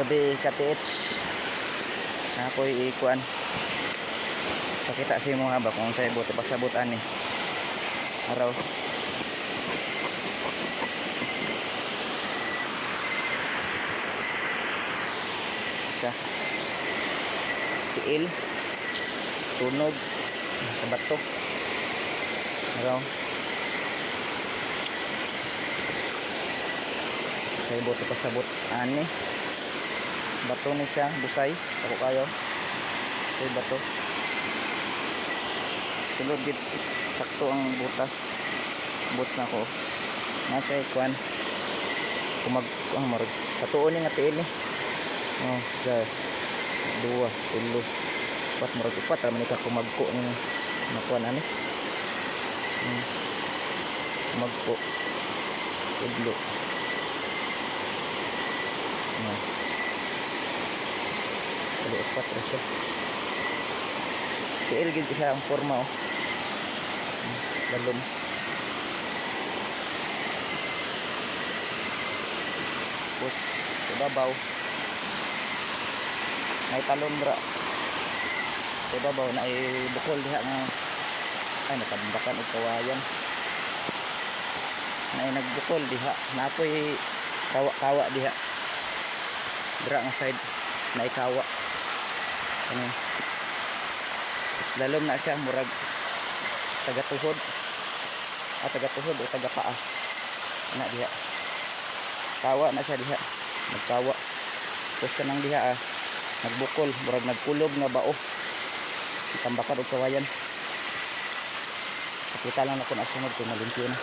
gabi ka-TH. Ako ikuan. Pakita sa mga ba kung sa ibot pasabutan ni. Araw. Sa tiil tunog sa bato araw sa ibot pasabot ani bato ni siya busay. Ako kayo. Sa bato. Sulod git sakto ang butas. Butas na ko nasa ikuan kumag ang marag. Katuon ni nga tiil ni. Oh sa dua tulo. Upat marag upat. Raman ka kumagko ni nakuan ani. Hmm. kumagko. Tudlo no Kali upat ra siya tiil gid siya ang forma oh. Hmm, balon tapos sa babaw may talon babaw na ay bukol diha nga ay natambakan og kawayan. Na nagbukol diha. Na ako'y kawa kawa diha. Dira nga side na ay kawa ano lalom na siya murag taga tuhod ah taga tuhod o taga paa na diha. Kawa na siya diha. Nagkawa tapos ka nang diha ah nagbukol. Murag nagkulog nga bao. Tambakan og kawayan Kita lang ako na sunod kung malimpyo na